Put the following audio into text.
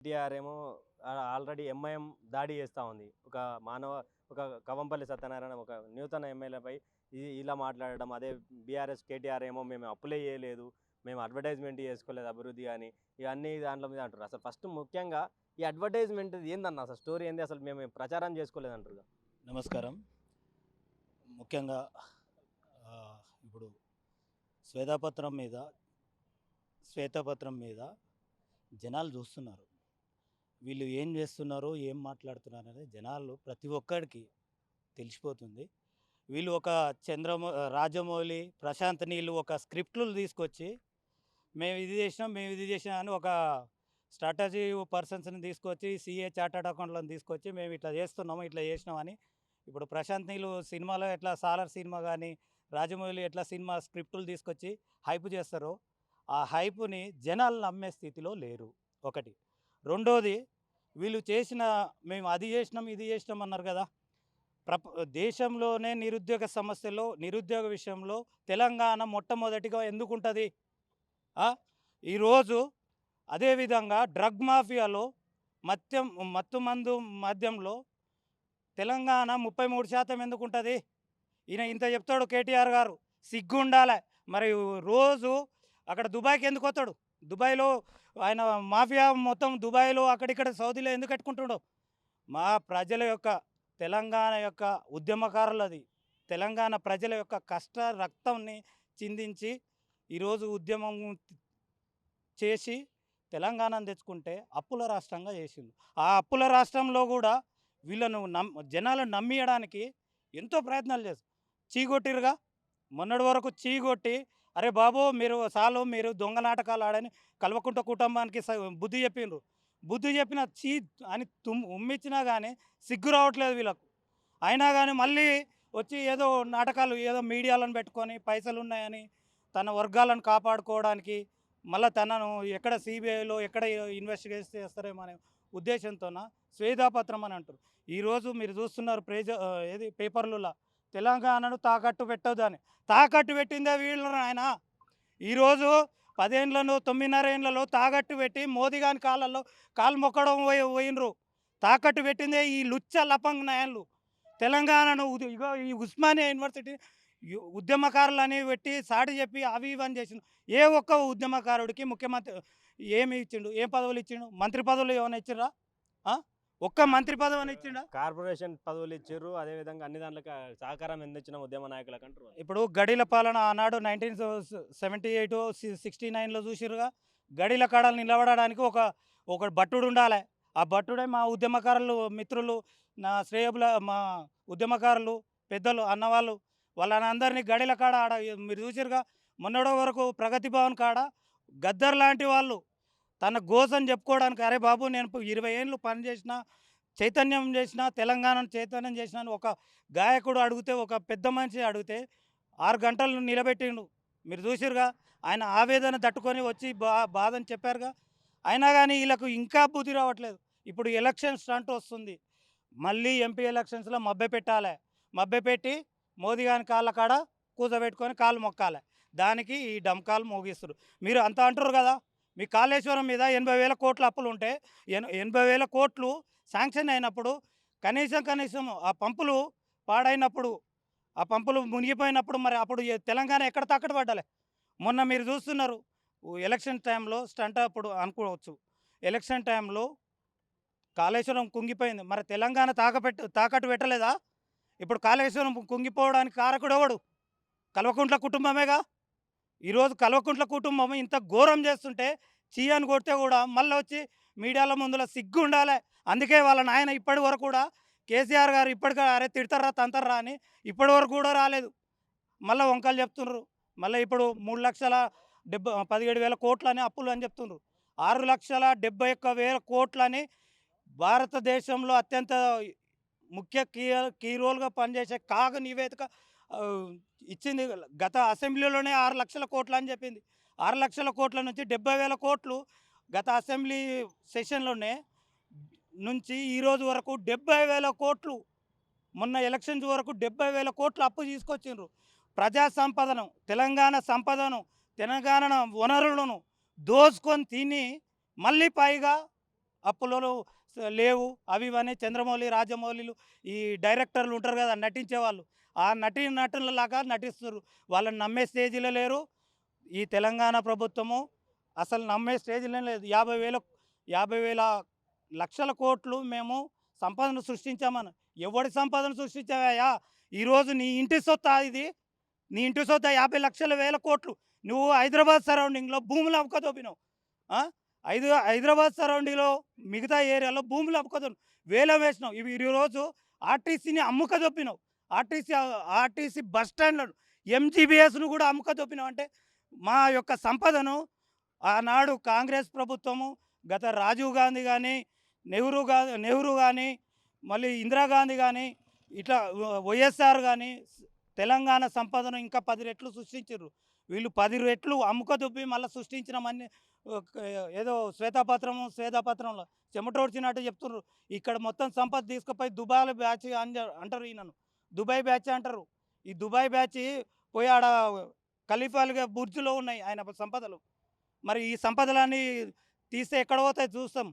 ఎన్టీఆర్ ఏమో already MIM దాడి చేస్తూ ఉంది. ఒక మానవ ఒక కవంపల్లి సత్యనారాయణ ఒక నూతన ఎమ్మెల్యేపై ఇది ఇలా మాట్లాడడం అదే బీఆర్ఎస్ కేటీఆర్ ఏమో మేము అప్పులే చేయలేదు మేము అడ్వర్టైజ్మెంట్ చేసుకోలేదు అభివృద్ధి అని ఇవన్నీ దాంట్లో మీద అంటారు అసలు ఫస్ట్ ముఖ్యంగా ఈ అడ్వర్టైజ్మెంట్ ఏందన్న? అసలు స్టోరీ ఏంది? అసలు మేము ప్రచారం చేసుకోలేదు అంటారు నమస్కారం. ముఖ్యంగా ఇప్పుడు శ్వేతపత్రం మీద శ్వేతపత్రం మీద జనాలు చూస్తున్నారు. వీళ్ళు ఏం చేస్తున్నారు ఏం మాట్లాడుతున్నారు అనేది జనాలు ప్రతి ఒక్కడికి తెలిసిపోతుంది. వీళ్ళు ఒక చంద్రమౌ రాజమౌళి ప్రశాంత్ నీళ్ళు ఒక స్క్రిప్ట్లు తీసుకొచ్చి మేము ఇది చేసినాం మేము ఇది చేసినాం అని ఒక స్ట్రాటజీ పర్సన్స్ని తీసుకొచ్చి సీఏ చార్టర్డ్ అకౌంట్లను తీసుకొచ్చి మేము ఇట్లా చేస్తున్నాము ఇట్లా చేసినామని ఇప్పుడు ప్రశాంత్ నీళ్ళు సినిమాలో ఎట్లా సాలర్ సినిమా కానీ రాజమౌళి ఎట్లా సినిమా స్క్రిప్టులు తీసుకొచ్చి హైప్ చేస్తారో ఆ హైప్ని జనాలు నమ్మే స్థితిలో లేరు. ఒకటి. రెండోది వీళ్ళు చేసిన మేము అది చేసినాం ఇది చేసినాం అన్నారు కదా. ప్రప దేశంలోనే నిరుద్యోగ సమస్యలో నిరుద్యోగ విషయంలో తెలంగాణ మొట్టమొదటిగా ఎందుకుంటుంది? ఈరోజు అదేవిధంగా డ్రగ్ మాఫియాలో మత్యం మత్తు మందు మద్యంలో తెలంగాణ ముప్పై మూడు శాతం ఎందుకు ఉంటుంది ఈయన ఇంత చెప్తాడు కేటీఆర్ గారు. సిగ్గు ఉండాలి మరి రోజు అక్కడ దుబాయ్కి ఎందుకు వస్తాడు? దుబాయ్లో ఆయన మాఫియా మొత్తం దుబాయ్లో అక్కడిక్కడ సౌదీలో ఎందుకు కట్టుకుంటుండో. మా ప్రజల యొక్క తెలంగాణ యొక్క ఉద్యమకారులది. తెలంగాణ ప్రజల యొక్క కష్ట రక్తంని చిందించి ఈరోజు ఉద్యమం చేసి తెలంగాణను తెచ్చుకుంటే అప్పుల రాష్ట్రంగా చేసిండు. ఆ అప్పుల రాష్ట్రంలో కూడా వీళ్ళను నమ్ జనాలను నమ్మియడానికి ఎంతో ప్రయత్నాలు చేస్తారు చీగొట్టిరుగా మొన్నటి వరకు చీగొట్టి అరే బాబు మీరు సాలు మీరు దొంగ నాటకాలు ఆడని కల్వకుంట కుటుంబానికి స- బుద్ధి చెప్పిండ్రు బుద్ధి చెప్పిన చీ అని తుమ్ ఉమ్మిచ్చినా కానీ సిగ్గు రావట్లేదు వీళ్ళకు. అయినా కానీ మళ్ళీ వచ్చి ఏదో నాటకాలు ఏదో మీడియాలను పెట్టుకొని పైసలు ఉన్నాయని తన వర్గాలను కాపాడుకోవడానికి మళ్ళీ తనను ఎక్కడ సిబిఐలో ఎక్కడ ఇన్వెస్టిగేట్ చేస్తారేమో అనే ఉద్దేశంతోన స్వేదాపత్రం అని అంటారు. ఈరోజు మీరు చూస్తున్నారు ప్రేజ ఏది పేపర్లలో. తెలంగాణను తాకట్టు పెట్టొద్దని తాకట్టు పెట్టిందే వీళ్ళు ఆయన. ఈరోజు పదేండ్లను తొమ్మిదిన్నర ఏండ్లలో తాకట్టు పెట్టి మోదీ గాని కాళ్ళల్లో కాలు మొక్కడం పోయి పోయినరు తాకట్టు పెట్టిందే ఈ లుచ్చ లపంగ్ నాయన్లు. తెలంగాణను ఇగో ఈ ఉస్మానియా యూనివర్సిటీ ఉద్యమకారులు అనేవి పెట్టి సాటి చెప్పి అవి ఇవని చేసిండు ఏ ఒక్క ఉద్యమకారుడికి ముఖ్యమంత్రి ఏమి ఇచ్చిండు? ఏం పదవులు ఇచ్చిండు? మంత్రి పదవులు ఏమైనా ఇచ్చిరా ఒక్క మంత్రి పదవి అని ఇచ్చిండా? కార్పొరేషన్ పదవులు ఇచ్చారు. అదేవిధంగా అన్ని దాంట్లో సహకారం అందించిన ఉద్యమ నాయకులకు అంటారు ఇప్పుడు గడిల పాలన ఆనాడు నైన్టీన్ సెవెంటీ ఎయిట్ సిక్స్టీ నైన్లో చూసిరుగా గడిల కాడలు నిలబడడానికి ఒక ఒక భట్టుడు ఉండాలి. ఆ భట్టుడే మా ఉద్యమకారులు మిత్రులు నా శ్రేయబుల మా ఉద్యమకారులు పెద్దలు అన్నవాళ్ళు వాళ్ళని గడిల కాడ ఆడ మీరు చూసిరుగా మొన్నటి వరకు ప్రగతి భవన్ కాడ గద్దర్ లాంటి వాళ్ళు తన గోసని చెప్పుకోవడానికి అరే బాబు నేను ఇరవై ఏళ్ళు పనిచేసిన చైతన్యం చేసిన తెలంగాణను చైతన్యం చేసిన ఒక గాయకుడు అడిగితే ఒక పెద్ద మనిషి అడిగితే ఆరు గంటలు నిలబెట్టిండు. మీరు చూసిరుగా ఆయన ఆవేదన తట్టుకొని వచ్చి బా బాధని చెప్పారుగా. అయినా కానీ వీళ్ళకు ఇంకా బుద్ధి రావట్లేదు. ఇప్పుడు ఎలక్షన్ స్టంట్ వస్తుంది. మళ్ళీ ఎంపీ ఎలక్షన్స్లో మబ్బె పెట్టాలి. మబ్బె పెట్టి మోదీ గారి కాళ్ళ కాడ కూర్చోబెట్టుకొని కాళ్ళు మొక్కాలి. దానికి ఈ డమ్కాలు మోగిస్తారు మీరు అంత అంటారు కదా మీ కాళేశ్వరం మీద ఎనభై వేల కోట్ల అప్పులు ఉంటే ఎనభై వేల కోట్లు శాంక్షన్ అయినప్పుడు కనీసం కనీసం ఆ పంపులు పాడైనప్పుడు ఆ పంపులు మునిగిపోయినప్పుడు మరి అప్పుడు తెలంగాణ ఎక్కడ తాకట్టు పడ్డాలి? మొన్న మీరు చూస్తున్నారు ఎలక్షన్ టైంలో స్టంట్ అప్పుడు అనుకోవచ్చు. ఎలక్షన్ టైంలో కాళేశ్వరం కుంగిపోయింది. మరి తెలంగాణ తాకపెట్టు తాకట్టు పెట్టలేదా? ఇప్పుడు కాళేశ్వరం కుంగిపోవడానికి కారకుడు ఎవడు? కల్వకుంట్ల కుటుంబమేగా? ఈరోజు కల్వకుంట్ల కుటుంబం ఇంత ఘోరం చేస్తుంటే చీయని కొడితే కూడా మళ్ళీ వచ్చి మీడియాల ముందులో సిగ్గు ఉండాలి అందుకే వాళ్ళ నాయన ఇప్పటి వరకు కూడా కేసీఆర్ గారు ఇప్పటికే అరే తిడతారా తంతర్రా అని ఇప్పటి వరకు కూడా రాలేదు. మళ్ళీ వంకలు చెప్తున్నారు మళ్ళీ ఇప్పుడు మూడు లక్షల డెబ్బై పదిహేడు వేల కోట్లని అప్పులు అని చెప్తున్నారు ఆరు లక్షల డెబ్బై ఒక్క వేల కోట్లని భారతదేశంలో అత్యంత ముఖ్య కీ కీ రోల్గా పనిచేసే కాగ నివేదిక ఇచ్చింది గత అసెంబ్లీలోనే ఆరు లక్షల కోట్లు అని చెప్పింది. ఆరు లక్షల కోట్ల నుంచి డెబ్బై వేల కోట్లు గత అసెంబ్లీ సెషన్లోనే నుంచి ఈరోజు వరకు డెబ్బై వేల కోట్లు మొన్న ఎలక్షన్స్ వరకు డెబ్బై వేల కోట్లు అప్పు తీసుకొచ్చిండ్రు. ప్రజా సంపదను తెలంగాణ సంపదను తెలంగాణ వనరులను దోచుకొని తిని మళ్ళీ పైగా అప్పులలో లేవు. అవి ఇవన్నీ చంద్రమౌళి రాజమౌళిలు ఈ డైరెక్టర్లు ఉంటారు కదా నటించే వాళ్ళు ఆ నటి నటనలాగా నటిస్తున్నారు వాళ్ళని నమ్మే స్టేజీలో లేరు. ఈ తెలంగాణ ప్రభుత్వము అసలు నమ్మే స్టేజీలో లేదు. యాభై వేల యాభై వేల లక్షల కోట్లు మేము సంపదను సృష్టించామని. ఎవడి సంపదను సృష్టించావయ్యా? ఈరోజు నీ ఇంటి సొత్తా ఇది. నీ ఇంటి సొత్త యాభై లక్షల వేల కోట్లు. నువ్వు హైదరాబాద్ సరౌండింగ్లో భూములు అమ్మకదొప్పినావు ఐదు హైదరాబాద్ సరౌండింగ్లో మిగతా ఏరియాలో భూములు అమ్మకదొ వేలం వేసినావు ఇవి ఈరోజు ఆర్టీసీని అమ్ముకదొప్పినావు ఆర్టీసీ ఆర్టీసీ బస్ స్టాండ్లను ఎంజీబీఎస్ను కూడా అమ్ముకదొప్పినావు అంటే మా యొక్క సంపదను ఆనాడు కాంగ్రెస్ ప్రభుత్వము గత రాజీవ్ గాంధీ కానీ నెహ్రూ గా నెహ్రూ కానీ మళ్ళీ ఇందిరాగాంధీ కానీ ఇట్లా వైఎస్ఆర్ కానీ తెలంగాణ సంపదను ఇంకా పది రెట్లు సృష్టించారు వీళ్ళు పది రెట్లు అమ్ముకదొబ్బి మళ్ళీ సృష్టించిన మన్ని ఏదో శ్వేతపత్రము శ్వేతపత్రంలో చెమటోడ్చినట్టు చెప్తున్నారు ఇక్కడ మొత్తం సంపద తీసుకుపోయి దుబాయ్ బ్యాచ్ అని అంటారు ఈయనను. దుబాయ్ బ్యాచ్ అంటారు. ఈ దుబాయ్ బ్యాచ్ పోయి ఆడ ఖలీఫాలుగా బుర్జులో ఉన్నాయి ఆయన సంపదలు. మరి ఈ సంపదలన్నీ తీస్తే ఎక్కడ పోతాయి చూస్తాం.